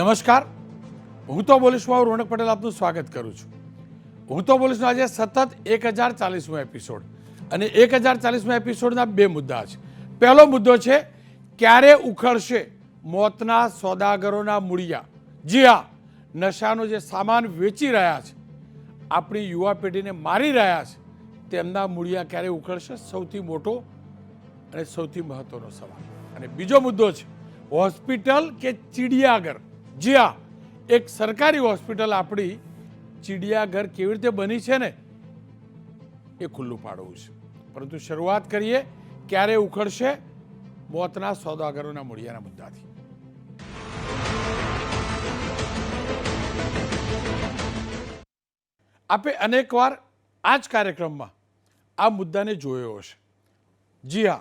નમસ્કાર. હું તો બોલીશમાં રોનક પટેલ, આપનું સ્વાગત કરું છું. હું તો બોલીશનો આજે સતત એક હજાર ચાલીસમો એપિસોડ અને એક હજાર ચાલીસમો એપિસોડના બે મુદ્દા છે. પહેલો મુદ્દો છે, ક્યારે ઉખડશે મોતના સોદાગરોના મૂળિયા? જી હા, નશાનો જે સામાન વેચી રહ્યા છે, આપણી યુવા પેઢીને મારી રહ્યા છે, તેમના મૂળિયા ક્યારે ઉખડશે? સૌથી મોટો અને સૌથી મહત્વનો સવાલ. અને બીજો મુદ્દો છે, હોસ્પિટલ કે ચિડિયાઘર? જી હા એક સરકારી હોસ્પિટલ આપણી ચિડિયાઘર કેવી રીતે બની છે ને એ ખુલ્લું પાડવું છે. પરંતુ શરૂઆત કરીએ, ક્યારે ઉખડશે? મોતના સોદાગરોના મૂળિયાના મુદ્દાથી. આપે અનેકવાર આ જ કાર્યક્રમમાં આ મુદ્દાને જોયો હશે. જી હા,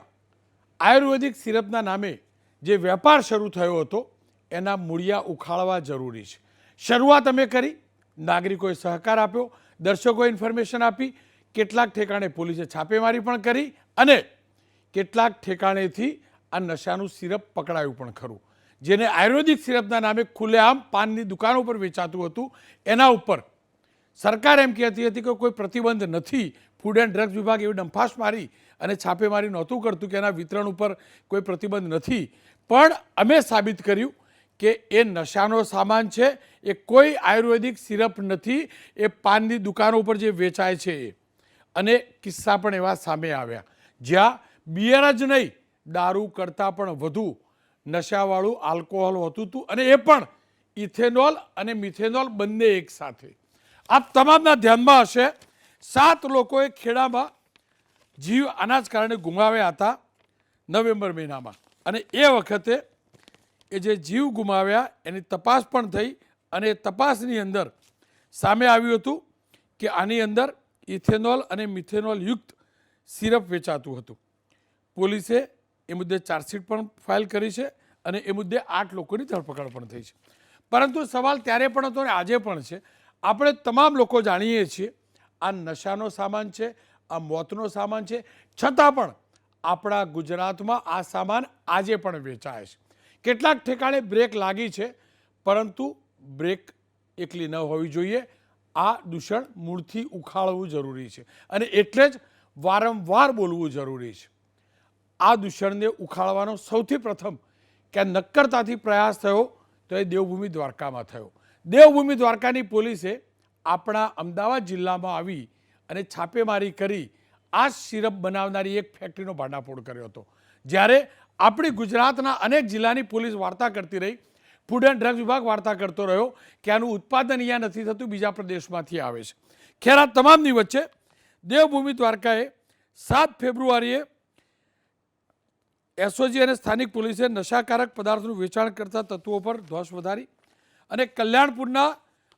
આયુર્વેદિક સિરપના નામે જે વેપાર શરૂ થયો હતો એના મૂળિયા ઉખાડવા જરૂરી છે. શરૂઆત અમે કરી, નાગરિકોએ સહકાર આપ્યો, દર્શકોએ ઇન્ફોર્મેશન આપી, કેટલાક ઠેકાણે પોલીસે છાપેમારી પણ કરી અને કેટલાક ઠેકાણેથી આ નશાનું સિરપ પકડાયું પણ ખરું. જેને આયુર્વેદિક સિરપના નામે ખુલ્લેઆમ પાનની દુકાનો પર વેચાતું હતું, એના ઉપર સરકાર એમ કહેતી હતી કે કોઈ પ્રતિબંધ નથી, ફૂડ એન્ડ ડ્રગ્સ વિભાગ એવી ડંફાશ મારી અને છાપેમારી નહોતું કરતું કે એના વિતરણ ઉપર કોઈ પ્રતિબંધ નથી. પણ અમે સાબિત કર્યું કે એ નશાનો સામાન છે, એ કોઈ આયુર્વેદિક સિરપ નથી, એ પાનની દુકાનો ઉપર જે વેચાય છે એ. અને કિસ્સા પણ એવા સામે આવ્યા. જ્યાં બિયર જ નહીં, દારૂ કરતાં પણ વધુ નશાવાળું આલ્કોહોલ હોતું હતું અને એ પણ ઇથેનોલ અને મિથેનોલ બંને એક સાથે. આપ તમામના ધ્યાનમાં હશે, સાત લોકોએ ખેડામાં જીવ આના જ કારણે ગુમાવ્યા હતા નવેમ્બર મહિનામાં. અને એ વખતે એ જે જીવ ગુમાવ્યા એની તપાસ પણ થઈ અને તપાસની અંદર સામે આવ્યું હતું કે આની અંદર ઇથેનોલ અને મિથેનોલ યુક્ત સિરપ વેચાતું હતું. પોલીસે એ મુદ્દે ચાર્જશીટ પણ ફાઇલ કરી છે અને એ મુદ્દે આઠ લોકોની ધરપકડ પણ થઈ છે. પરંતુ સવાલ ત્યારે પણ હતો અને આજે પણ છે. આપણે તમામ લોકો જાણીએ છીએ આ નશાનો સામાન છે, આ મોતનો સામાન છે. છતાં પણ આપણા ગુજરાતમાં આ સામાન આજે પણ વેચાય છે. કેટલાક ઠેકાણે બ્રેક લાગી છે, પરંતુ બ્રેક એકલી ન હોવી જોઈએ. આ દૂષણ મૂળથી ઉખાડવું જરૂરી છે અને એટલે જ વારંવાર બોલવું જરૂરી છે. આ દૂષણને ઉખાડવાનો સૌથી પ્રથમ કે નક્કરતાથી પ્રયાસ થયો તો એ દેવભૂમિ દ્વારકામાં થયો. દેવભૂમિ દ્વારકાની પોલીસે આપણા અમદાવાદ જિલ્લામાં આવી અને છાપેમારી કરી આ સિરપ બનાવનારી એક ફેક્ટરીનો ભાંડાફોડ કર્યો હતો. જ્યારે આપણી ગુજરાતના અનેક જિલ્લાની પોલીસ વાર્તા કરતી રહી. ફૂડ એન્ડ ડ્રગ્સ વિભાગ વાર્તા કરતો રહ્યો કે આનું ઉત્પાદન અહીંયા નથી થતું, બીજા પ્રદેશમાંથી આવે છે. ખેર આ તમામની વચ્ચે દેવભૂમિ દ્વારકાએ સાત ફેબ્રુઆરીએ એસઓજી અને સ્થાનિક પોલીસે નશાકારક પદાર્થનું વેચાણ કરતા તત્વો પર ધ્વસ વધારી અને કલ્યાણપુરના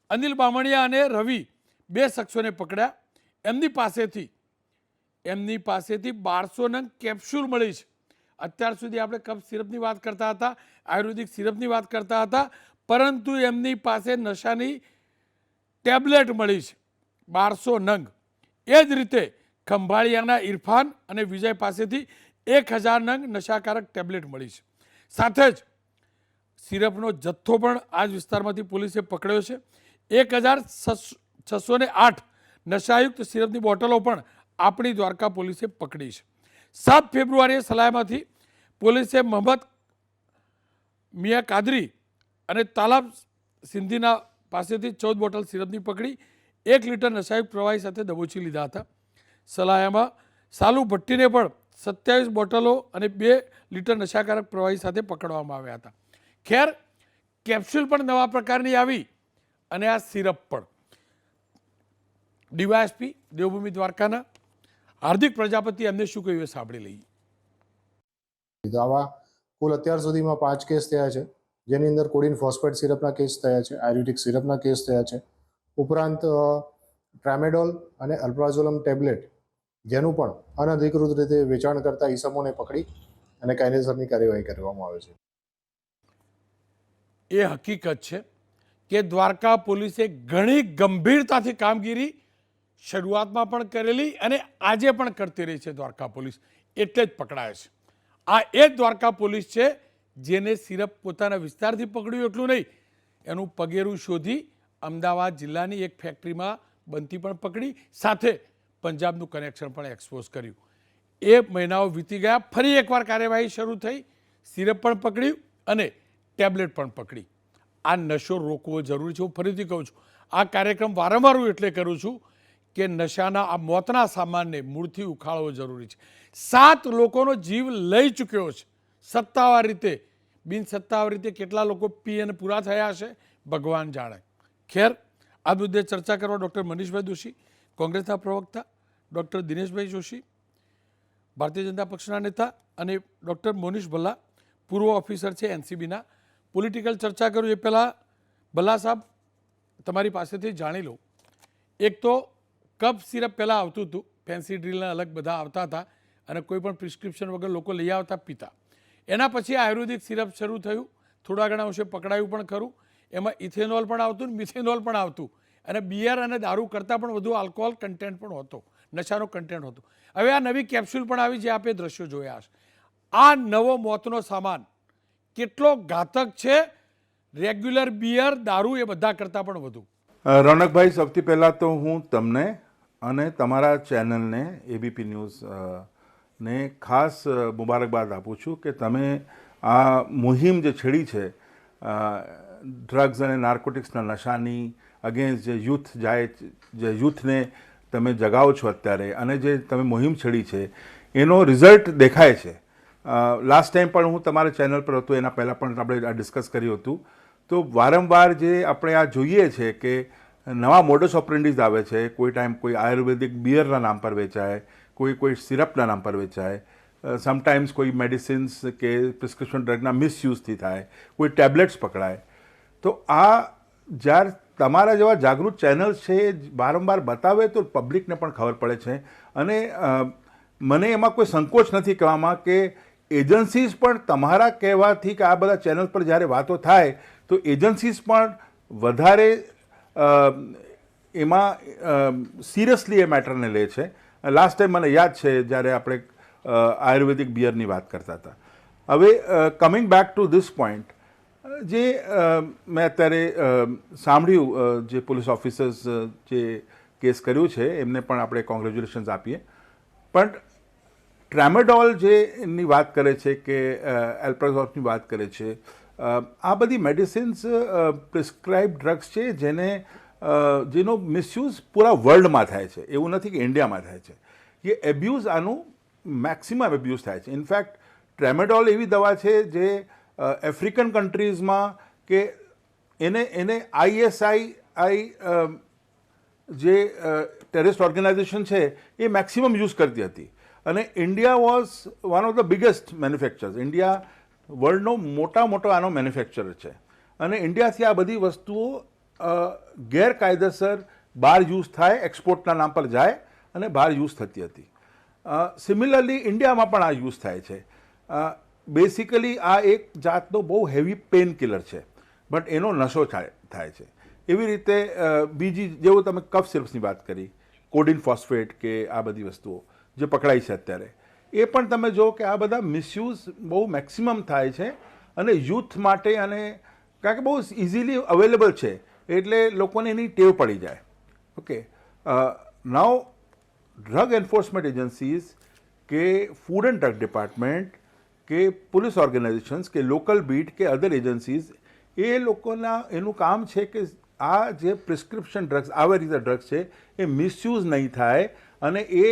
અનિલ બામણિયા અને રવિ બે શખ્સોને પકડ્યા. એમની પાસેથી એમની પાસેથી બારસો નંગ કેપ્સ્યુલ મળી છે. અત્યાર સુધી આપણે કપ સિરપની વાત કરતા હતા, આયુર્વેદિક સિરપની વાત કરતા હતા, પરંતુ એમની પાસે નશાની ટેબ્લેટ મળી છે, બારસો નંગ. એ જ રીતે ખંભાળિયાના ઇરફાન અને વિજય પાસેથી એક હજાર નંગ નશાકારક ટેબ્લેટ મળી છે. સાથે જ સિરપનો જથ્થો પણ આ જ વિસ્તારમાંથી પોલીસે પકડ્યો છે. એક હજાર છસો ને આઠ નશાયુક્ત સિરપની બોટલો પણ આપણી દ્વારકા પોલીસે પકડી છે. સાત ફેબ્રુઆરીએ સલાહમાંથી પોલીસે મોહમ્મદ મિયા કાદરી અને તાલાબ સિંધીના પાસેથી ચૌદ બોટલ સિરપની પકડી, એક લીટર નશાયુક્ત પ્રવાહી સાથે દબોચી લીધા હતા. સલાયામાં સાલુ ભટ્ટીને પણ સત્યાવીસ બોટલો અને બે લીટર નશાકારક પ્રવાહી સાથે પકડવામાં આવ્યા હતા. ખેર, કેપ્સ્યુલ પણ નવા પ્રકારની આવી અને આ સિરપ પણ. ડીવાયએસપી, દેવભૂમિ દ્વારકાના હાર્દિક પ્રજાપતિ એમને શું કહ્યું એ સાંભળી લઈએ. આવા કુલ અત્યાર સુધીમાં પાંચ કેસ થયા છે જેની અંદર કોડિન ફોસ્ફેટ સિરપના કેસ થયા છે આયુર્વેદિક સિરપના કેસ થયા છે. ઉપરાંત ટ્રામેડોલ અને અલ્પ્રાઝોલમ ટેબ્લેટ જેનું પણ અનધિકૃત રીતે વેચાણ કરતા ઈસમોને પકડી અને કાયદેસરની કાર્યવાહી કરવામાં આવે છે. એ હકીકત છે કે દ્વારકા પોલીસે ઘણી ગંભીરતાથી કામગીરી શરૂઆતમાં પણ કરેલી અને આજે પણ કરતી રહી છે દ્વારકા પોલીસ. એટલે જ પકડાય છે. આ એ જ દ્વારકા પોલીસ છે જેને સિરપ પોતાના વિસ્તારથી પકડ્યું એટલું નહીં. એનું પગેરું શોધી અમદાવાદ જિલ્લાની એક ફેક્ટરીમાં બનતી પણ પકડી, સાથે પંજાબનું કનેક્શન પણ એક્સપોઝ કર્યું. એ મહિનાઓ વીતી ગયા, ફરી એકવાર કાર્યવાહી શરૂ થઈ. સિરપ પણ પકડ્યું અને ટેબ્લેટ પણ પકડી. આ નશો રોકવો જરૂરી છે, હું ફરીથી કહું છું. આ કાર્યક્રમ વારંવાર હું એટલે કરું છું કે નશાના આ મોતના સામાનને મૂળથી ઉખાડવો જરૂરી છે. સાત લોકોનો જીવ લઈ ચૂક્યો છે. સત્તાવાર રીતે બિનસત્તાવાર રીતે કેટલા લોકો પી અને પૂરા થયા હશે? ભગવાન જાણે. ખેર આ મુદ્દે ચર્ચા કરવા ડૉક્ટર મનીષભાઈ દોશી, કોંગ્રેસના પ્રવક્તા ડૉક્ટર દિનેશભાઈ જોશી, ભારતીય જનતા પક્ષના નેતા અને ડૉક્ટર મોનીશ ભલ્લા, પૂર્વ ઓફિસર છે એનસીબીના. પોલિટિકલ ચર્ચા કરું એ પહેલાં ભલ્લા સાહેબ, તમારી પાસેથી જાણી લઉં. એક તો કપ સિરપ પહેલાં આવતું હતું. ફેન્સી ડ્રીલના અલગ બધા આવતા હતા અને કોઈ પણ પ્રિસ્ક્રિપ્શન વગર લોકો લઈ આવતા, પીતા. એના પછી આયુર્વેદિક સિરપ શરૂ થયું. થોડા ઘણા અંશે પકડાયું પણ ખરું. એમાં ઇથેનોલ પણ આવતું ને મિથેનોલ પણ આવતું. અને બિયર અને દારૂ કરતાં પણ વધુ આલ્કોહોલ કન્ટેન્ટ પણ હતો. નશાનો કન્ટેન્ટ હતો. હવે આ નવી કેપ્સ્યુલ પણ આવી જે આપે દ્રશ્યો જોયા હશે. આ નવો મોતનો સામાન કેટલો ઘાતક છે? રેગ્યુલર બિયર દારૂ એ બધા કરતાં પણ વધુ. રણકભાઈ, સૌથી પહેલાં તો હું તમને અને તમારા ચેનલને એબીપી ન્યૂઝ ને ખાસ મુબારકબાદ આપું છું કે તમે આ મુહિમ જે છેડી છે ડ્રગ્સ અને નાર્કોટિક્સના નશાની અગેન્સ્ટ જે યુથ જાય, જે યુથને તમે જગાવો છો અત્યારે અને જે તમે મુહિમ છેડી છે, એનો રિઝલ્ટ દેખાય છે. લાસ્ટ ટાઈમ પણ હું તમારા ચેનલ પર હતો, એના પહેલાં પણ આપણે ડિસ્કસ કર્યું હતું. તો વારંવાર જે આપણે આ જોઈએ છે કે નવા મોડસ ઓપરેન્ડીઝ આવે છે. કોઈ ટાઈમ કોઈ આયુર્વેદિક બિયરના નામ પર વેચાય, કોઈ કોઈ સિરપના નામ પર વેચાય. સમટાઈમ્સ કોઈ મેડિસિન્સ કે પ્રિસ્ક્રિપ્શન ડ્રગના મિસયુઝથી થાય, કોઈ ટેબ્લેટ્સ પકડાય. તો આ જ્યારે તમારા જેવા જાગૃત ચેનલ્સ છે એ વારંવાર બતાવે તો પબ્લિકને પણ ખબર પડે છે. અને મને એમાં કોઈ સંકોચ નથી કહેવામાં કે એજન્સીઝ પણ તમારા કહેવાથી કે આ બધા ચેનલ પર જ્યારે વાતો થાય, તો એજન્સીઝ પણ વધારે એમાં સિરિયસલી એ મેટરને લે છે. લાસ્ટ ટાઈમ મને યાદ છે જ્યારે આપણે આયુર્વેદિક બિયરની વાત કરતા હતા. હવે coming back to this point જે મેં અત્યારે સાંભળ્યું જે પોલીસ ઓફિસર્સ જે કેસ કર્યું છે, એમને પણ આપણે કોંગ્રેચ્યુલેશન્સ આપીએ. પણ ટ્રેમેડોલ જે એની વાત કરે છે કે એલ્પ્રેઝોફની વાત કરે છે આ બધી મેડિસિન્સ પ્રિસ્ક્રાઇબ ડ્રગ્સ છે જેને જેનો મિસયુઝ પૂરા વર્લ્ડમાં થાય છે. એવું નથી કે ઇન્ડિયામાં થાય છે. એ એબ્યુઝ આનું મેક્સિમમ એબ્યુઝ થાય છે. ઇનફેક્ટ ટ્રેમેડોલ એવી દવા છે જે આફ્રિકન કન્ટ્રીઝમાં કે એને એને આઈએસઆઈ આઈ જે ટેરિસ્ટ ઓર્ગેનાઇઝેશન છે, એ મેક્સિમમ યુઝ કરતી હતી. અને India was one of the biggest manufacturers India વર્લ્ડનો મોટા મોટો આનો મેન્યુફેક્ચરર છે. અને ઇન્ડિયાથી આ બધી વસ્તુઓ ગેરકાયદેસર બહાર યુઝ થાય, એક્સપોર્ટના નામ પર જાય અને બહાર યુઝ થતી હતી. સિમિલરલી ઇન્ડિયામાં પણ આ યુઝ થાય છે. બેસિકલી આ એક જાતનો બહુ હેવી પેન કિલર છે બટ એનો નશો થાય છે. એવી રીતે બીજી જેવું તમે કફ સિરપ્સની વાત કરી કોડિન ફોસ્ફેટ કે આ બધી વસ્તુઓ, જે પકડાઈ છે અત્યારે. એ પણ તમે જો કે આ બધા મિસયુઝ બહુ મેક્સિમમ થાય છે અને યુથ માટે અને કારણ કે બહુ ઇઝીલી અવેલેબલ છે, એટલે લોકોને એની ટેવ પડી જાય. Okay now drug enforcement agencies કે ફૂડ એન્ડ ડ્રગ ડિપાર્ટમેન્ટ કે પોલીસ ઓર્ગેનાઇઝેશન્સ કે લોકલ બીટ કે અધર એજન્સીઝ એ લોકોના, એનું કામ છે કે આ જે પ્રિસ્ક્રિપ્શન ડ્રગ્સ આવી રીતે ડ્રગ્સ છે, એ મિસયુઝ નહીં થાય અને એ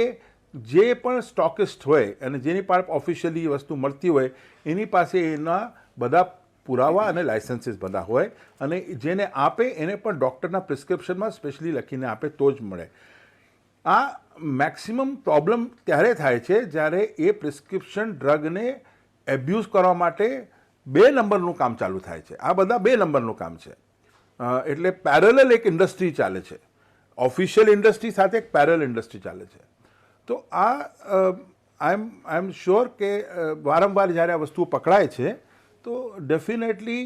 જે પણ સ્ટોકિસ્ટ હોય અને જેની પાસે ઓફિશિયલી વસ્તુ મળતી હોય, એની પાસે એના બધા પુરાવા અને લાયસન્સીસ બધા હોય અને જેને આપે એને પણ ડૉક્ટરના પ્રિસ્ક્રિપ્શનમાં સ્પેશિયલી લખીને આપે તો જ મળે. આ મેક્સિમમ પ્રોબ્લેમ ત્યારે થાય છે જ્યારે એ પ્રિસ્ક્રિપ્શન ડ્રગને એબ્યુઝ કરવા માટે બે નંબરનું કામ ચાલુ થાય છે. આ બધા બે નંબરનું કામ છે. એટલે પેરેલલ એક ઇન્ડસ્ટ્રી ચાલે છે. ઓફિશિયલ ઇન્ડસ્ટ્રી સાથે એક પેરેલ ઇન્ડસ્ટ્રી ચાલે છે. તો આ આઈ એમ આઈ એમ શ્યોર કે વારંવાર જ્યારે આ વસ્તુઓ પકડાય છે તો ડેફિનેટલી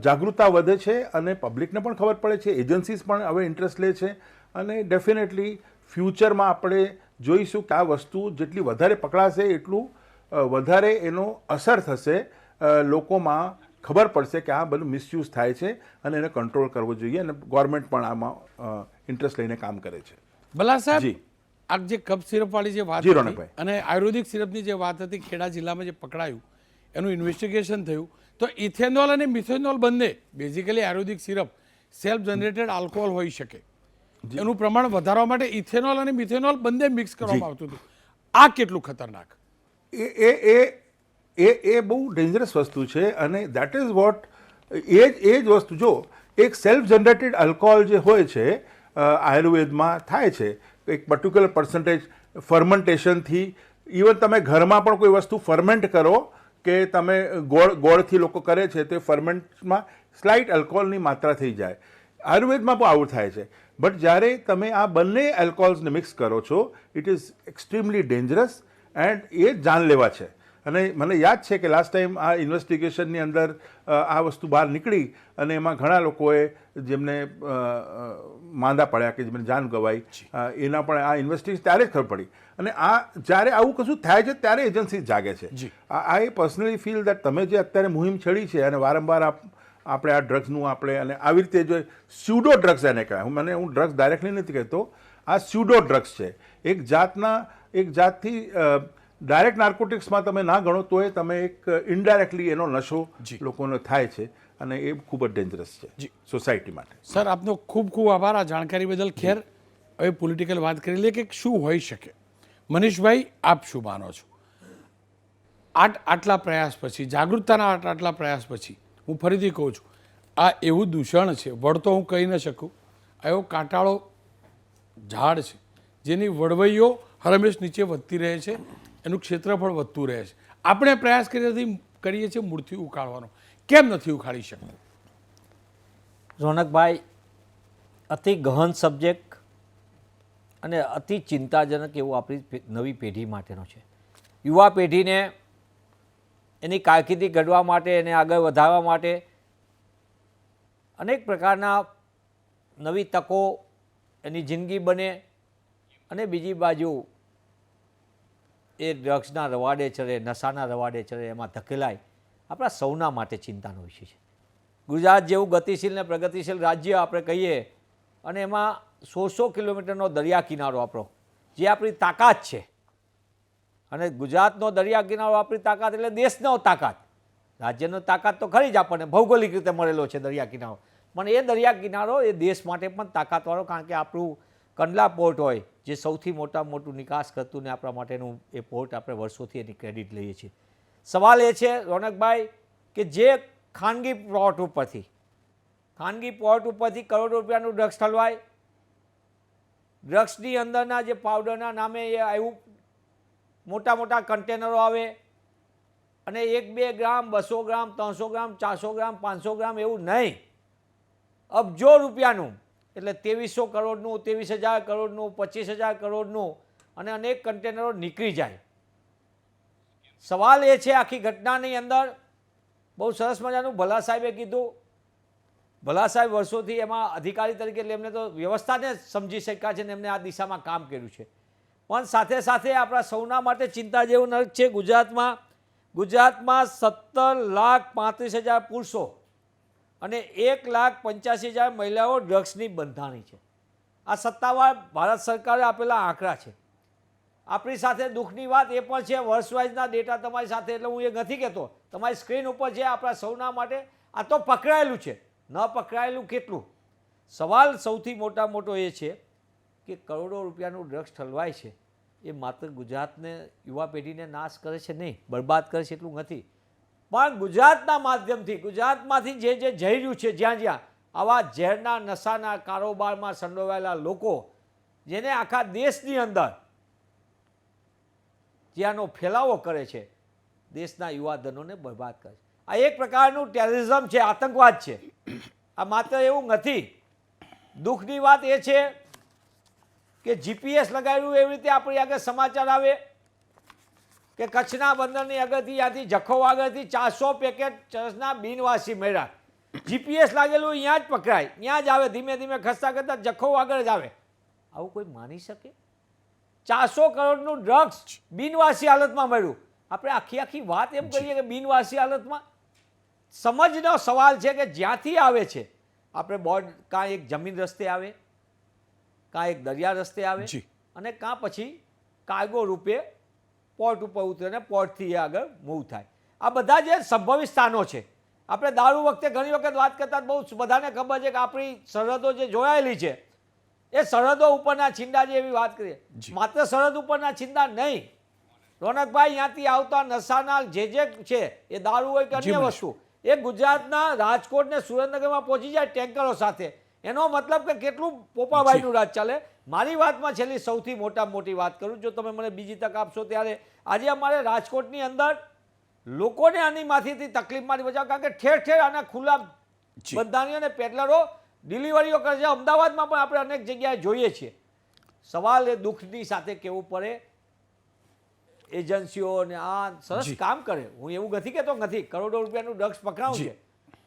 જાગૃતતા વધે છે અને પબ્લિકને પણ ખબર પડે છે એજન્સીસ પણ હવે ઇન્ટરેસ્ટ લે છે અને ડેફિનેટલી ફ્યુચરમાં આપણે જોઈશું કે આ વસ્તુ જેટલી વધારે પકડાશે એટલું વધારે એનો અસર થશે લોકોમાં ખબર પડશે કે આ બધું મિસયુઝ થાય છે અને એને કંટ્રોલ કરવો જોઈએ અને ગવર્મેન્ટ પણ આમાં ઇન્ટરેસ્ટ લઈને કામ કરે છે ભલા સાહેબ જી. આ જે કપ સિરપ વાળી જે વાત હતી અને આયુર્વેદિક સિરપની જે વાત હતી ખેડા જિલ્લામાં જે પકડાયું એનું ઇન્વેસ્ટિગેશન થયું તો ઇથેનોલ અને મિથેનોલ બંને basically ayurvedic syrup self generated alcohol હોઈ શકે. એનું પ્રમાણ વધારવા માટે ઇથેનોલ અને મિથેનોલ બંને મિક્સ કરવામાં આવતું હતું. આ કેટલું ખતરનાક? એ એ એ એ એ બહુ ડેન્જરસ વસ્તુ છે અને દેટ ઇઝ વોટ એ જ એ જ વસ્તુ જો એક સેલ્ફ જનરેટેડ આલ્કોહોલ જે હોય છે આયુર્વેદમાં થાય છે એક પર્ટિક્યુલર પર્સન્ટેજ ફર્મેન્ટેશનથી ઇવન તમે ઘરમાં પણ કોઈ વસ્તુ ફર્મેન્ટ કરો કે તમે ગોળ, ગોળથી લોકો કરે છે, તે ફર્મેન્ટમાં સ્લાઇટ આલ્કોહોલની માત્રા થઈ જાય. આયુર્વેદમાં પણ આવું થાય છે. બટ જ્યારે તમે આ બંને એલ્કોહોલ્સને મિક્સ કરો છો it is extremely dangerous and એ જાનલેવા છે. અને મને યાદ છે કે લાસ્ટ ટાઈમ આ ઇન્વેસ્ટિગેશનની અંદર આ વસ્તુ બહાર નીકળી અને એમાં ઘણા લોકોએ જેમને માંદા પડ્યા કે જેમને જાન ગવાઈ. એના પણ આ ઇન્વેસ્ટિગેશન ત્યારે જ ખબર પડી. અને આ જ્યારે આવું કશું થાય છે ત્યારે એજન્સી જાગે છે. આ આઈ પર્સનલી ફીલ દેટ તમે જે અત્યારે મુહિમ છેડી છે અને વારંવાર આપ આપણે આ ડ્રગ્સનું આપણે અને આવી રીતે જો સ્યુડો ડ્રગ્સ એને કહેવાય. હું મને હું ડ્રગ્સ ડાયરેક્ટલી નથી કહેતો. આ સ્યુડો ડ્રગ્સ છે. એક જાતના એક જાતથી ડાયરેક્ટ નાર્કોટિક્સમાં તમે ના ગણો તોય તમે એક ઇનડાયરેક્ટલી એનો નશો. લોકોને થાય છે. અને એ ખૂબ જ ડેન્જરસ છે જી. સોસાયટી માટે. સર આપનો ખૂબ ખૂબ આભાર. આ જાણકારી બદલ ખેર. હવે પોલિટિકલ વાત કરી લઈએ કે શું હોઈ શકે. મનીષભાઈ આપ શું માનો છો? આટ આટલા પ્રયાસ પછી જાગૃતતાના આટ આટલા પ્રયાસ પછી હું ફરીથી કહું છું આ એવું દૂષણ છે વળતો હું કહી ન શકું. આ એવો કાંટાળો ઝાડ છે જેની વડવૈયો હરમેશ નીચે વધતી રહે છે એનું ક્ષેત્રફળ વધતું રહે છે. આપણે પ્રયાસ કરીએ કરીએ છીએ મૂળથી ઉકાળવાનો. કેમ નથી ઉખાડી શકતા? રોનકભાઈ, અતિ ગહન સબ્જેક્ટ અને અતિ ચિંતાજનક એવું આપણી નવી પેઢી માટેનો છે. યુવા પેઢીને એની કારકિર્દી ઘડવા માટે, એને આગળ વધારવા માટે અનેક પ્રકારના નવી તકો એની જિંદગી બને અને બીજી બાજુ એ ડ્રગ્સના રવાડે ચડે, નશાના રવાડે ચડે, એમાં ધકેલાય. આપણા સૌના માટે ચિંતાનો વિષય છે. ગુજરાત જેવું ગતિશીલ ને પ્રગતિશીલ રાજ્ય આપણે કહીએ અને એમાં સો સો કિલોમીટરનો દરિયા કિનારો આપણો, જે આપણી તાકાત છે. અને ગુજરાતનો દરિયા કિનારો આપણી તાકાત એટલે દેશનો તાકાત. રાજ્યનો તાકાત તો ખરી જ આપણને, ભૌગોલિક રીતે મળેલો છે દરિયા કિનારો. પણ એ દરિયા કિનારો એ દેશ માટે પણ તાકાતવાળો, કારણ કે આપણું કંડલા પોર્ટ હોય, જે સૌથી મોટા મોટું નિકાસ કરતું ને આપણા માટેનું એ પોર્ટ આપણે વર્ષોથી એની ક્રેડિટ લઈએ છીએ. સવાલ એ છે, રોનકભાઈ, કે જે ખાનગી પ્લોટ ઉપરથી, ખાનગી પ્લોટ ઉપરથી કરોડો રૂપિયાનું ડ્રગ્સ ઠલવાય? ડ્રગ્સની અંદરના જે પાવડરના નામે એ આવ્યું મોટા મોટા કન્ટેનરો આવે અને એક બે ગ્રામ, બસો ગ્રામ, ત્રણસો ગ્રામ, ચારસો ગ્રામ, પાંચસો ગ્રામ એવું નહીં. અબજો રૂપિયાનું, એટલે ત્રેવીસો કરોડનું, ત્રેવીસ હજાર કરોડનું, પચીસ હજાર કરોડનું અને અનેક કન્ટેનરો નીકળી જાય. સવાલ એ છે આખી ઘટનાની અંદર, બહુ સરસ મજાનું ભલા સાહેબે કીધું. ભલા સાહેબ વર્ષોથી એમાં અધિકારી તરીકે એટલે એમને તો વ્યવસ્થાને સમજી શક્યા છે ને એમને આ દિશામાં કામ કર્યું છે. પણ સાથે સાથે આપણા સૌના માટે ચિંતા જેવું નર્ક છે ગુજરાતમાં. ગુજરાતમાં સત્તર લાખ પાંત્રીસ હજાર પુરુષો અને એક લાખ પંચ્યાસી હજાર મહિલાઓ ડ્રગ્સની બંધાણી છે. આ સત્તાવાર ભારત સરકારે આપેલા આંકડા છે. આપણી સાથે દુઃખની વાત એ પણ છે વર્ષ વાઇઝના ડેટા તમારી સાથે, એટલે હું એ નથી કહેતો. તમારી સ્ક્રીન ઉપર છે આપણા સૌના માટે આ તો પકડાયેલું છે. ન પકડાયેલું કેટલું? સવાલ સૌથી મોટા મોટો એ છે કે કરોડો રૂપિયાનું ડ્રગ્સ ઠલવાય છે. એ માત્ર ગુજરાતને, યુવા પેઢીને નાશ કરે છે નહીં, બરબાદ કરે છે એટલું નથી. પણ ગુજરાતના માધ્યમથી, ગુજરાતમાંથી જે જે જઈ રહ્યું છે જ્યાં જ્યાં, આવા ઝેરના નશાના કારોબારમાં સંડોવાયેલા લોકો, જેને આખા દેશની અંદર જ્યાંનો ફેલાવો કરે છે, દેશના યુવાધનોને બરબાદ કરે છે. આ એક પ્રકારનું ટેરરિઝમ છે, આતંકવાદ છે. આ માત્ર એવું નથી. દુઃખની વાત એ છે કે જીપીએસ લગાવ્યું એવી રીતે આપણી આગળ સમાચાર આવે કે કચ્છના બંદરની આગળથી ત્યાંથી જખો આગળથી ચારસો પેકેટ ચરસના બિનવાસી મળ્યા જીપીએસ લાગેલું અહીંયા જ પકડાય ત્યાં જ આવે, ધીમે ધીમે ખસતા કરતા જખો આગળ જ આવે. આવું કોઈ માની શકે? ચારસો કરોડનું ડ્રગ્સ બિનવાસી હાલતમાં મળ્યું. આપણે આખી આખી વાત એમ કરીએ કે બિનવાસી હાલતમાં? સમજનો સવાલ છે કે જ્યાંથી આવે છે? આપણે બોર્ડ કાં એક જમીન રસ્તે આવે કાં એક દરિયા રસ્તે આવે. અને કાં પછી કાર્ગો રૂપે પોર્ટ ઉપર ઉતરે અને પોર્ટથી એ આગળ મૂવ થાય. આ બધા જે સંભવિત સ્થાનો છે આપણે દારૂ વખતે ઘણી વખત વાત કરતા બહુ બધાને ખબર છે કે આપણી સરહદો જે જોડાયેલી છે એ સરહદો ઉપરના છિંદા જે એવી વાત કરીએ. માત્ર સરહદ ઉપરના છિંદા નહીં. રોનકભાઈ અહીંયાથી આવતા નશાના જે જે છે એ દારૂ હોય કે અન્ય વસ્તુ એ ગુજરાતના રાજકોટ ને સુરેન્દ્રનગરમાં પહોંચી જાય ટેન્કરો સાથે. એનો મતલબ કે કેટલું પોપાભાઈનું રાજ ચાલે? મારી વાતમાં છેલ્લી સૌથી મોટા મોટી વાત કરું જો તમે મને બીજી તક આપશો ત્યારે આજે અમારે રાજકોટની અંદર લોકોને આની માથીથી તકલીફમાંથી બચાવ કારણ કે ઠેર ઠેર આના ખુલ્લા જી. અને પેડલરો ડિલિવરીઓ કરે છે. અમદાવાદમાં પણ આપણે અનેક જગ્યાએ જોઈએ છીએ. સવાલ એ દુઃખની સાથે કેવું પડે? એજન્સીઓ ને આ સરસ કામ કરે. હું એવું નથી કહેતો નથી. કરોડો રૂપિયાનું ડ્રગ્સ પકડાવું. છે.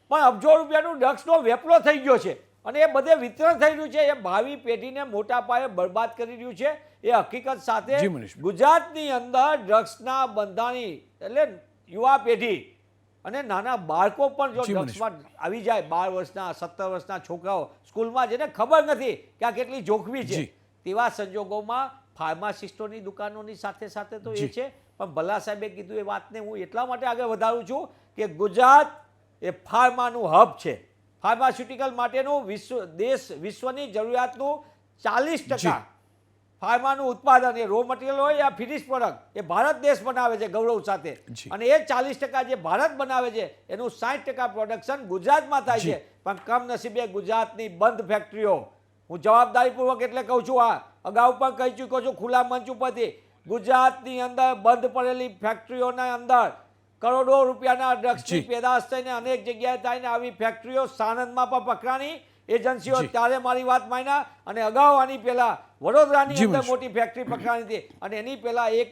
પણ અબજો રૂપિયાનું ડ્રગ્સનો વેપલો થઈ ગયો છે અને એ બધે વિતરણ થઈ રહ્યું છે. એ ભાવિ પેઢીને મોટા પાયે બરબાદ કરી રહ્યું છે. એ હકીકત સાથે ગુજરાતની અંદર ડ્રગ્સના બંધાણી એટલે યુવા પેઢી અને નાના બાળકો પણ જો ડ્રગ્સમાં આવી જાય બાર વર્ષના સત્તર વર્ષના છોકરાઓ સ્કૂલમાં જેને ખબર નથી કે આ કેટલી જોખમી છે તેવા સંજોગોમાં ફાર્માસિસ્ટોની દુકાનોની સાથે સાથે તો એ છે. પણ ભલ્લા સાહેબે કીધું એ વાતને હું એટલા માટે આગળ વધારું છું કે ગુજરાત એ ફાર્માનું હબ છે. ફાર્માસ્યુટિકલ માટેનું વિશ્વ દેશ વિશ્વની જરૂરિયાતનું ચાલીસ ટકા ફાર્માનું ઉત્પાદન એ રો મટીરિયલ હોય યા ફિનિશ પ્રોડક્ટ એ ભારત દેશ બનાવે છે ગૌરવ સાથે. અને એ ચાલીસ ટકા જે ભારત બનાવે છે એનું સાઠ ટકા પ્રોડક્શન ગુજરાતમાં થાય છે. પણ કમનસીબે ગુજરાતની બંધ ફેક્ટરીઓ હું જવાબદારીપૂર્વક એટલે કહું છું આ અગાઉ પણ કહી ચૂક્યો છું ખુલ્લા મંચ ઉપરથી. ગુજરાતની અંદર બંધ પડેલી ફેક્ટરીઓના અંદર કરોડો રૂપિયાના ડ્રગ્સની પેદાશ થઈને અનેક જગ્યાએ થાય ને આવી ફેક્ટરીઓ સાણંદમાં પણ પકડાની એજન્સીઓ ત્યારે મારી વાત માન્યા અને અગાઉ આની પહેલા વડોદરાની અંદર મોટી ફેક્ટરી પકડાણી હતી અને એની પહેલા એક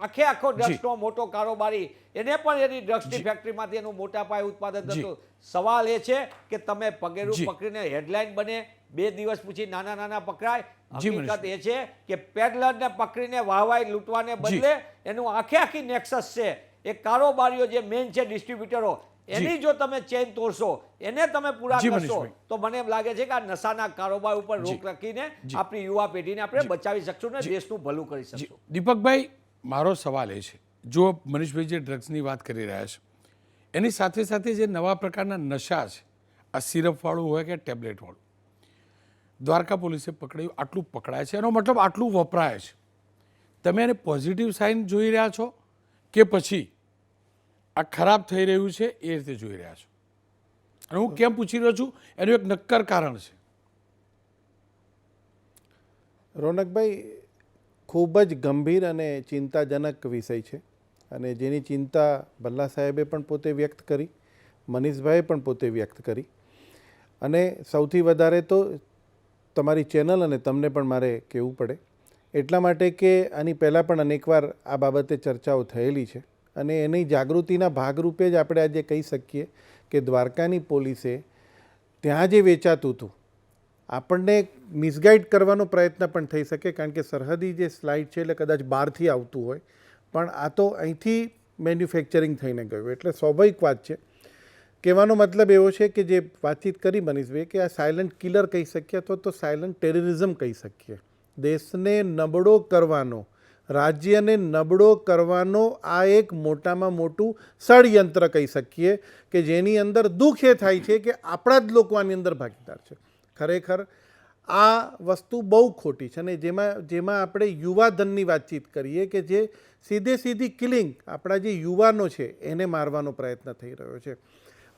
આખે આખો ડ્રગ્સનો મોટો કારોબારી. એને પણ એની ડ્રગ્સની ફેક્ટરીમાંથી એનું મોટા પાયે ઉત્પાદન. થતું. સવાલ એ છે કે તમે પગેરું પકડીને હેડલાઇન બને બે દિવસ પછી નાના નાના પકડાય. હકીકત એ છે કે પેડલરને પકડીને વાહવાઈ લૂંટવાને બદલે એનું આખે આખી નેક્સસ છે. એ કારોબારીઓ જે મેઇન છે ડિસ્ટ્રીબ્યુટરો એની જો તમે ચેન તોડશો એને તમે પૂરા કરશો તો મને એમ લાગે છે કે આ નશાના કારોબાર ઉપર રોક રાખીને આપણી યુવા પેઢીને આપણે બચાવી શકશું ને દેશનું ભલું કરી શકશું. દીપકભાઈ મારો સવાલ એ છે. જો મનીષભાઈ જે ડ્રગ્સની વાત કરી રહ્યા છે એની સાથે સાથે જે નવા પ્રકારના નશા છે આ સિરપવાળું હોય કે ટેબ્લેટવાળું દ્વારકા પોલીસે પકડાયું આટલું પકડાય છે. એનો મતલબ આટલું વપરાય છે. તમે એને પોઝિટિવ સાઇન જોઈ રહ્યા છો કે પછી આ ખરાબ થઈ રહ્યું છે, એ રીતે જોઈ રહ્યા છો. અને હું કેમ પૂછી રહ્યો છું? એનું એક નક્કર કારણ છે. રોનકભાઈ, ખૂબ જ ગંભીર અને ચિંતાજનક વિષય છે અને જેની ચિંતા ભલ્લા સાહેબે પણ પોતે વ્યક્ત કરી, મનીષભાઈએ પણ પોતે વ્યક્ત કરી. અને સૌથી વધારે તો તમારી ચેનલ અને તમને પણ મારે કહેવું પડે. એટલા માટે કે આની પહેલાં પણ અનેકવાર આ બાબતે ચર્ચાઓ થયેલી છે. અને એની જાગૃતિના ભાગરૂપે જ આપણે આજે કહી શકીએ કે દ્વારકાની પોલીસે ત્યાં જે વેચાતું હતું, આપણને મિસગાઈડ કરવાનો પ્રયત્ન પણ થઈ શકે કારણ કે સરહદી જે સ્લાઇડ છે એટલે કદાચ બહારથી આવતું હોય, પણ આ તો અહીંથી મેન્યુફેક્ચરિંગ થઈને ગયું. એટલે સ્વાભાવિક વાત છે. કહેવાનો મતલબ એવો છે કે જે વાતચીત કરી મનીષભાઈ કે આ સાયલન્ટ કિલર કહી શકીએ અથવા તો સાયલન્ટ ટેરરિઝમ કહી શકીએ. દેશને નબળો કરવાનો રાજ્યને નબળો કરવાનો આ એક મોટામાં મોટું ષડયંત્ર કહી શકીએ કે જેની અંદર દુઃખ એ થાય છે કે આપણા જ લોકો આની અંદર ભાગીદાર છે. ખરેખર આ વસ્તુ બહુ ખોટી છે અને જેમાં જેમાં આપણે યુવાધનની વાતચીત કરીએ કે જે સીધે સીધી કિલિંગ આપણા જે યુવાનો છે એને મારવાનો પ્રયત્ન થઈ રહ્યો છે.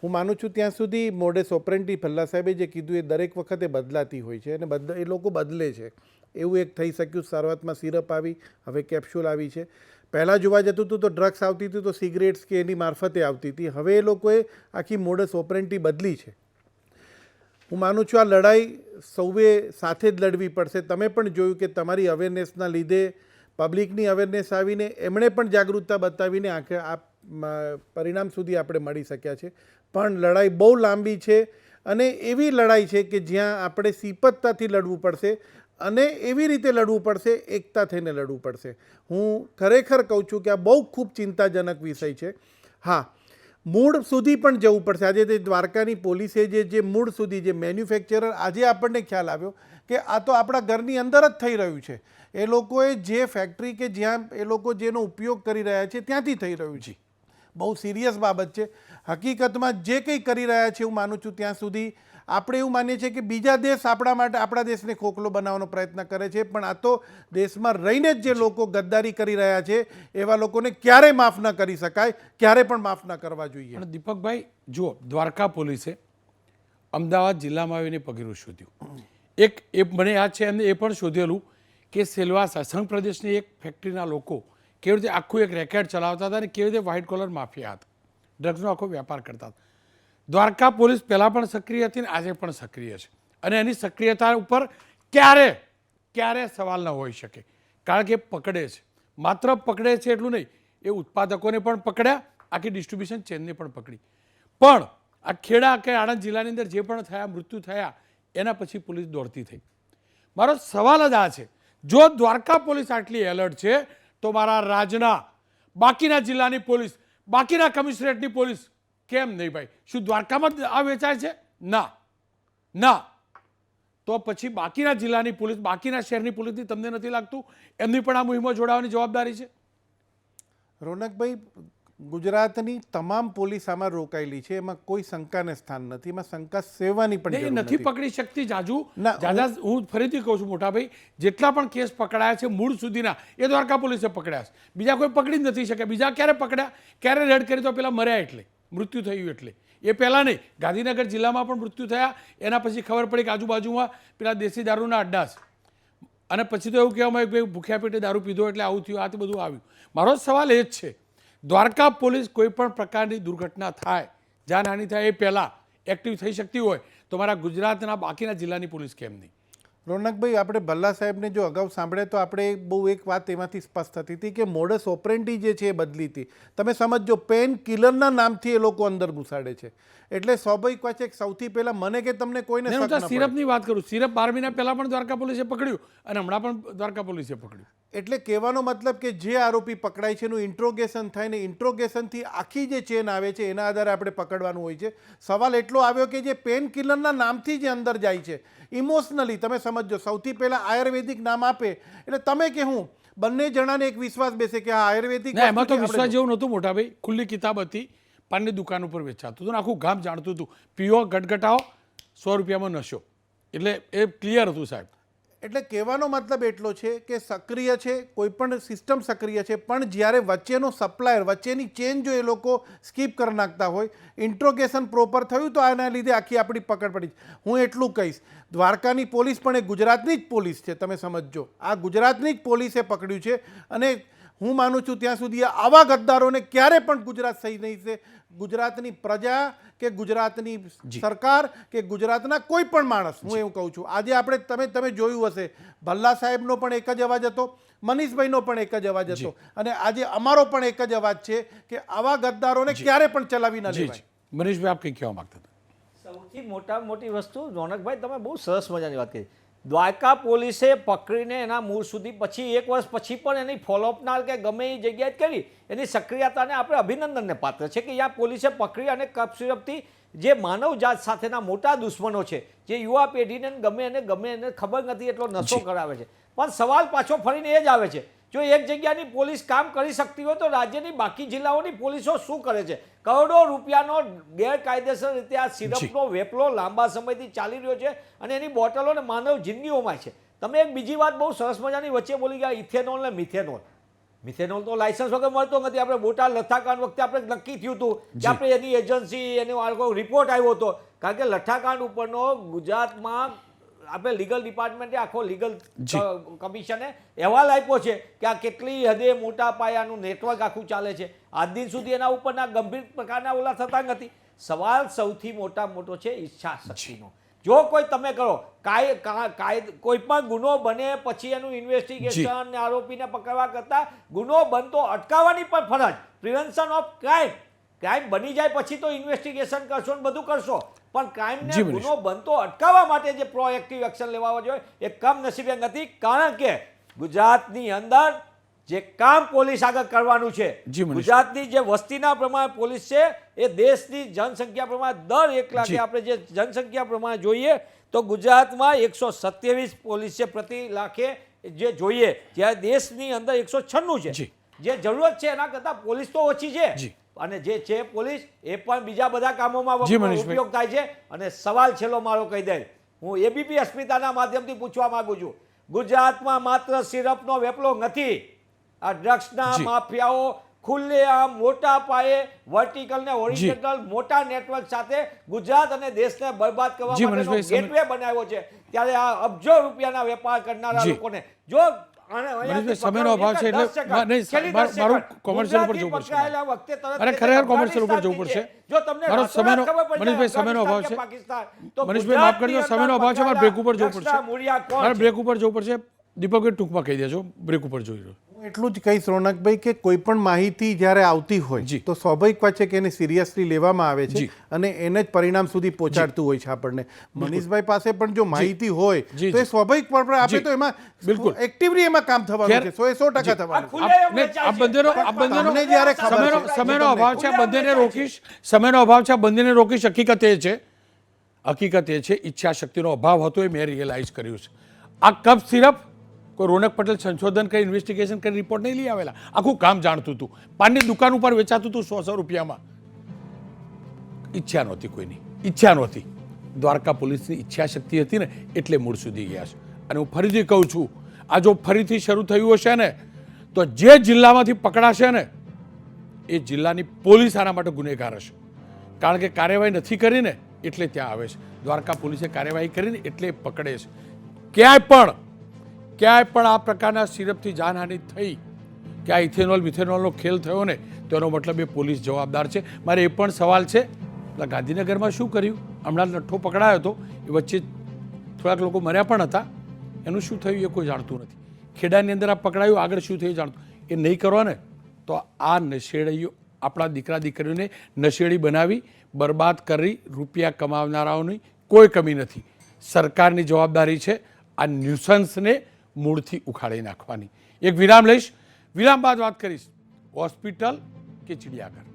હું માનું છું ત્યાં સુધી મોડેસ ઓપરેન્ટી ભલ્લા સાહેબે જે કીધું એ દરેક વખતે બદલાતી હોય છે અને બદલ એ લોકો બદલે છે. એવું એક થઈ શક્યું, શરૂઆતમાં સિરપ આવી, હવે કેપ્સ્યુલ આવી છે. પહેલાં જોવા જતું હતું તો ડ્રગ્સ આવતી હતી તો સિગરેટ્સ કે એની મારફતે આવતી હતી. હવે એ લોકોએ આખી મોડસ ઓપરેન્ટી બદલી છે. હું માનું છું આ લડાઈ સૌએ સાથે જ લડવી પડશે. તમે પણ જોયું કે તમારી અવેરનેસના લીધે, પબ્લિકની અવેરનેસ આવીને એમણે પણ જાગૃતતા બતાવીને આખે આ પરિણામ સુધી આપણે મળી શક્યા છે. પણ લડાઈ બહુ લાંબી છે અને એવી લડાઈ છે કે જ્યાં આપણે સિપતતાથી લડવું પડશે. અને એવી રીતે લડવું પડશે, એકતા થઈને લડવું પડશે. હું ખરેખર કહું છું કે આ બહુ ખૂબ ચિંતાજનક વિષય છે. હા, મૂળ સુધી પણ જવું પડશે. આજે તે દ્વારકાની પોલીસે જે જે મૂળ સુધી જે મેન્યુફેક્ચરર, આજે આપણને ખ્યાલ આવ્યો કે આ તો આપણા ઘરની અંદર જ થઈ રહ્યું છે. એ લોકોએ જે ફેક્ટરી કે જ્યાં એ લોકો જેનો ઉપયોગ કરી રહ્યા છે, ત્યાંથી થઈ રહ્યું છે. બહુ સિરિયસ બાબત છે. હકીકતમાં જે કંઈ કરી રહ્યા છે હું માનું છું, ત્યાં સુધી આપણે એવું માનીએ છીએ કે બીજા દેશ આપણા માટે આપણા દેશને ખોખલો બનાવવાનો પ્રયત્ન કરે છે પણ આ તો દેશમાં રહીને જ જે લોકો ગદ્દારી કરી રહ્યા છે એવા લોકોને ક્યારેય માફ ન કરી શકાય ક્યારે પણ માફ ન કરવા જોઈએ. પણ દીપકભાઈ જુઓ દ્વારકા પોલીસે અમદાવાદ જિલ્લામાં આવીને પગેરું શોધ્યું. એક એ મને યાદ છે એમને એ પણ શોધેલું કે સેલવાસા સંઘ પ્રદેશની એક ફેક્ટરીના લોકો કેવી રીતે આખું એક રેકેટ ચલાવતા હતા અને કેવી રીતે વ્હાઇટ કોલર માફિયા હતા. ડ્રગ્સનો આખો વેપાર કરતા હતા. દ્વારકા પોલીસ પહેલાં પણ સક્રિય હતી ને આજે પણ સક્રિય છે. અને એની સક્રિયતા ઉપર ક્યારે ક્યારે સવાલ ન હોઈ શકે. કારણ કે પકડે છે. માત્ર પકડે છે એટલું નહીં, એ ઉત્પાદકોને પણ પકડ્યા, આખી ડિસ્ટ્રીબ્યુશન ચેનને પણ પકડી. પણ આ ખેડા કે આણંદ જિલ્લાની અંદર જે પણ થયા, મૃત્યુ થયા, એના પછી પોલીસ દોડતી થઈ. મારો સવાલ જ આ છે. જો દ્વારકા પોલીસ આટલી એલર્ટ છે, તો મારા રાજના, બાકીના જિલ્લાની પોલીસ, બાકીના કમિશનરેટની પોલીસ કેમ નહીં ભાઈ? શું દ્વારકામાં જ આ વેચાય છે? ના. ના. તો પછી બાકીના જિલ્લાની પોલીસ બાકીના શહેરની પોલીસની તમને નથી લાગતું? એમની પણ આ મુહિમમાં જોડાવાની જવાબદારી છે? રોનકભાઈ ગુજરાતની તમામ પોલીસ આમાં રોકાયેલી છે. એમાં કોઈ શંકાને સ્થાન નથી. એમાં શંકા સેવાની પણ એ નથી પકડી શકતી જાજુ. ના, જાજા હું ફરીથી કહું છું મોટા ભાઈ જેટલા પણ કેસ પકડાયા છે મૂળ સુધીના એ દ્વારકા પોલીસે પકડ્યા છે. બીજા કોઈ પકડી જ નથી શકે બીજા ક્યારે પકડ્યા? ક્યારે રેડ કરી તો પેલા મર્યા એટલે. મૃત્યુ થયું એટલે. એ પહેલાં નહીં, ગાંધીનગર જિલ્લામાં પણ મૃત્યુ થયા, એના પછી ખબર પડી કે આજુબાજુમાં પેલા દેશી દારૂના અડ્ડા અને પછી તો એવું કહેવામાં આવ્યું કે ભાઈ ભૂખ્યા પેટે દારૂ પીધો એટલે આવું થયું, આ તે બધું આવ્યું. મારો સવાલ એ જ છે, દ્વારકા પોલીસ કોઈ પણ પ્રકારની દુર્ઘટના થાય જાનહાનિ થાય એ પહેલાં એક્ટિવ થઈ શકતી હોય, તો મારા ગુજરાતના બાકીના જિલ્લાની પોલીસ કેમ નહીં? રોનકભાઈ, આપણે ભલ્લા સાહેબને જો અગાઉ સાંભળે તો આપણે બહુ એક વાત એમાંથી સ્પષ્ટ થતી હતી કે મોડસ ઓપરેન્ટી જે છે એ બદલી હતી. તમે સમજો પેન કિલરના નામથી એ લોકો અંદર ઘુસાડે છે. એટલે સ્વાભાવિક વાત છે કે સૌથી પહેલાં મને કે તમને કોઈને. સિરપની વાત કરું. સિરપ બાર મહિના પહેલાં પણ દ્વારકા પોલીસે પકડ્યું અને હમણાં પણ દ્વારકા પોલીસે પકડ્યું. એટલે કહેવાનો મતલબ કે જે આરોપી પકડાય છે એનું ઇન્ટ્રોગેશન થાય ને ઇન્ટ્રોગેશનથી આખી જે ચેન આવે છે એના આધારે આપણે પકડવાનું હોય છે. સવાલ એટલો આવ્યો કે જે પેન કિલરના નામથી જે અંદર જાય છે. ઇમોશનલી તમે સમજો સૌથી પહેલાં આયુર્વેદિક નામ આપે. એટલે તમે કે હું બંને જણાને એક વિશ્વાસ બેસે કે આ આયુર્વેદિક એમાં તો વિશ્વાસ જેવું નહોતું મોટા ભાઈ. ખુલ્લી કિતાબ હતી. પાનની દુકાન ઉપર વેચાતું હતું ને આખું ગામ જાણતું હતું. પીઓ ગટગટાઓ સો રૂપિયામાં નશો. એટલે એ ક્લિયર હતું સાહેબ. એટલે કહેવાનો મતલબ એટલો છે કે સક્રિય છે, કોઈ પણ સિસ્ટમ સક્રિય છે, પણ જ્યારે વચ્ચેનો સપ્લાયર વચ્ચેની ચેન જો એ લોકો સ્કીપ કરી નાખતા હોય ઇન્ટ્રોગેશન પ્રોપર થયું તો આના લીધે આખી આપણી પકડ પડી હું એટલું કહીશ, દ્વારકાની પોલીસ પણ એ ગુજરાતની જ પોલીસ છે, તમે સમજજો. આ ગુજરાતની જ પોલીસે પકડ્યું છે અને હું માનું છું ત્યાં સુધી આવા ગદ્દારોને ક્યારે પણ ગુજરાત સહી નહીં છે. ગુજરાતની પ્રજા કે ગુજરાતની સરકાર કે ગુજરાતના કોઈ પણ માણસ હું એવું કહું છું. આજે આપણે તમે તમે જોયું હશે ભલ્લા સાહેબનો પણ એક જ અવાજ હતો મનીષભાઈનો પણ એક જ અવાજ હતો. અને આજે અમારો પણ એક જ અવાજ છે કે આવા ગદ્દારોને ક્યારે પણ ચલાવી ન લેવાય. મનીષભાઈ આપ કંઈ કહેવા માંગતા હતા? સૌથી મોટા મોટી વસ્તુ રોનકભાઈ તમે બહુ સરસ મજાની વાત કરી. દ્વારકા પોલીસે પકડીને એના મૂળ સુધી પછી એક વર્ષ પછી પણ એની ફોલોઅપના કે ગમે એ જગ્યાએ કરી. એની સક્રિયતાને આપણે અભિનંદનને પાત્ર છે કે યા પોલીસે પકડી અને કપ સિરપથી જે માનવ જાત સાથેના મોટા દુશ્મનો છે જે યુવા પેઢીને ગમે એને ગમે એને ખબર નથી એટલો નશો કરાવે છે. પણ સવાલ પાછો ફરીને એ જ આવે છે જો એક જગ્યાની પોલીસ કામ કરી શકતી હોય તો રાજ્યની બાકી જિલ્લાઓની પોલીસો શું કરે છે? કરોડો રૂપિયાનો ગેરકાયદેસર રીતે આ સિરપનો વેપલો લાંબા સમયથી ચાલી રહ્યો છે અને એની બોટલો અને માનવ જિંદગીઓમાં છે. તમે એક બીજી વાત બહુ સરસ મજાની વચ્ચે બોલી ગયા ઇથેનોલ ને મિથેનોલ. મિથેનોલ તો લાયસન્સ વગર મળતો નથી. આપણે મોટા લથ્થાકાંડ વખતે આપણે નક્કી થયું હતું કે આપણે એની એજન્સી એનો આખો રિપોર્ટ આવ્યો હતો. કારણ કે લઠ્ઠાકાંડ ઉપરનો ગુજરાતમાં આપણે લીગલ ડિપાર્ટમેન્ટે આખો લીગલ કમિશને અહેવાલ આપ્યો છે કે આ કેટલી હદે મોટા પાયાનું નેટવર્ક આખું ચાલે છે. આજ દિન સુધી એના ઉપરના ગંભીર પ્રકારના ઓલા થતા નથી. સવાલ સૌથી મોટા મોટો છે ઈચ્છા શક્તિનો જો કોઈ તમે કરો કાય કાયદ કાય કોઈ પણ ગુનો બને પછી એનું ઇન્વેસ્ટિગેશન ને આરોપીને પકડવા કરતાં ગુનો બનતો અટકાવવાની પણ ફરજ. પ્રિવેન્શન ઓફ ક્રાઇમ ક્રાઇમ બની જાય પછી તો ઇન્વેસ્ટિગેશન કરશો ને બધું કરશો. પણ ક્રાઇમને ગુનો બનતો અટકાવવા માટે જે પ્રોએક્ટિવ એક્શન લેવા જોઈએ એ કમ નસીબે નથી. કારણ કે ગુજરાતની અંદર જે કામ પોલીસ આગળ કરવાનું છે ગુજરાતની જે વસ્તીના પ્રમાણે પોલીસ છે એ દેશની જનસંખ્યા પ્રમાણે દર એક લાખે આપણે જે જનસંખ્યા પ્રમાણે જોઈએ તો ગુજરાતમાં એકસો સત્યાવીસ પોલીસ છે પ્રતિ લાખે જે જોઈએ જ્યારે દેશની અંદર એકસો છન્નું છે. જે. જરૂરત છે એના કરતાં પોલીસ તો ઓછી છે. અને જે છે પોલીસ એ પણ બીજા બધા કામોમાં. ઉપયોગ થાય છે. અને સવાલ છેલ્લો મારો કહી દે. હું એબીપી અસ્મિતાના માધ્યમથી પૂછવા માંગુ છું. ગુજરાતમાં માત્ર સિરપનો વેપલો નથી. આ ડ્રગ્સના માફિયાઓ માફિયાઓ ખુલ્લેઆમ મોટા પાયે વર્ટિકલ ને હોરિઝોન્ટલ મોટા નેટવર્ક સાથે ગુજરાત અને દેશને બરબાદ કરવા માટેનો ગેટવે બનાવ્યો છે. ત્યારે આ અબજો રૂપિયાના વેપાર કરનારા લોકોને જો સમયનો અભાવ છે એટલે- મારું- મારું commercial ઉપર જવું પડશે. ખરેખર commercial ઉપર જવું પડશે. મારો સમયનો- મનીષભાઈ, સમયનો અભાવ છે. મનીષભાઈ માફ કરજો સમયનો અભાવ છે મારે બ્રેક ઉપર જવું પડશે મારે બ્રેક ઉપર જવું પડશે દીપકભાઈ ટૂંકમાં કહી દેજો બ્રેક ઉપર જોઈ રહ્યો. હું એટલું જ કહીશ રોનકભાઈ કે કોઈ પણ માહિતી જ્યારે આવતી હોય જી. તો સ્વાભાવિક વાત છે કે એને સિરિયસલી લેવામાં આવે છે અને એને જ પરિણામ સુધી પહોંચાડતું હોય છે આપણને. મનીષભાઈ પાસે પણ જો માહિતી હોય તો એ સ્વાભાવિક પણ આપે તો એમાં બિલકુલ. એક્ટિવલી એમાં કામ થવાનું છે. સો એ સો ટકા થવાનું આ બંનેનો આ બંનેનો જ્યારે સમયનો સમયનો અભાવ છે બંનેને રોકીશ. સમયનો અભાવ છે આ બંનેને રોકીશ. હકીકત એ છે હકીકત એ છે ઈચ્છા શક્તિનો અભાવ હતો એ મેં રિયલાઇઝ કર્યું છે. આ કપ સિરપ કોઈ રોનક પટેલ સંશોધન કરી ઇન્વેસ્ટિગેશન કરી રિપોર્ટ નહીં લઈ આવેલા. આખું કામ જાણતું હતું. પાનની દુકાન ઉપર વેચાતું હતું સો સો રૂપિયામાં. ઈચ્છા નહોતી કોઈની. ઈચ્છા નહોતી. દ્વારકા પોલીસની ઈચ્છા શક્તિ હતી ને, એટલે મૂળ સુધી ગયા છે. અને હું ફરીથી કહું છું, આ જો ફરીથી શરૂ થયું હશે ને, તો જે જિલ્લામાંથી પકડાશે ને, એ જિલ્લાની પોલીસ આના માટે ગુનેગાર હશે. કારણ કે કાર્યવાહી નથી કરીને એટલે ત્યાં આવે છે. દ્વારકા પોલીસે કાર્યવાહી કરીને એટલે પકડે છે. ક્યાંય પણ ક્યાંય પણ આ પ્રકારના સિરપથી જાનહાનિ થઈ કે આ ઇથેનોલ, મિથેનોલનો ખેલ થયો ને, તેનો મતલબ એ પોલીસ જવાબદાર છે. મારે એ પણ સવાલ છે. એટલે ગાંધીનગરમાં શું કર્યું? હમણાં લઠ્ઠો પકડાયો હતો એ વચ્ચે થોડાક લોકો મર્યા પણ હતા. એનું શું થયું એ કોઈ જાણતું નથી. ખેડાની અંદર આ પકડાયું, આગળ શું થયું જાણતું. એ નહીં કરો ને, તો આ નશેડીઓ, આપણા દીકરા દીકરીઓને નશેડી બનાવી, બરબાદ કરી, રૂપિયા કમાવનારાઓની કોઈ કમી નથી. સરકારની જવાબદારી છે આ ન્યુસન્સને મૂળથી ઉખાડી નાખવાની. એક વિરામ લઈશ. વિરામ બાદ વાત કરીશ. હોસ્પિટલ કે ચિડિયાઘર?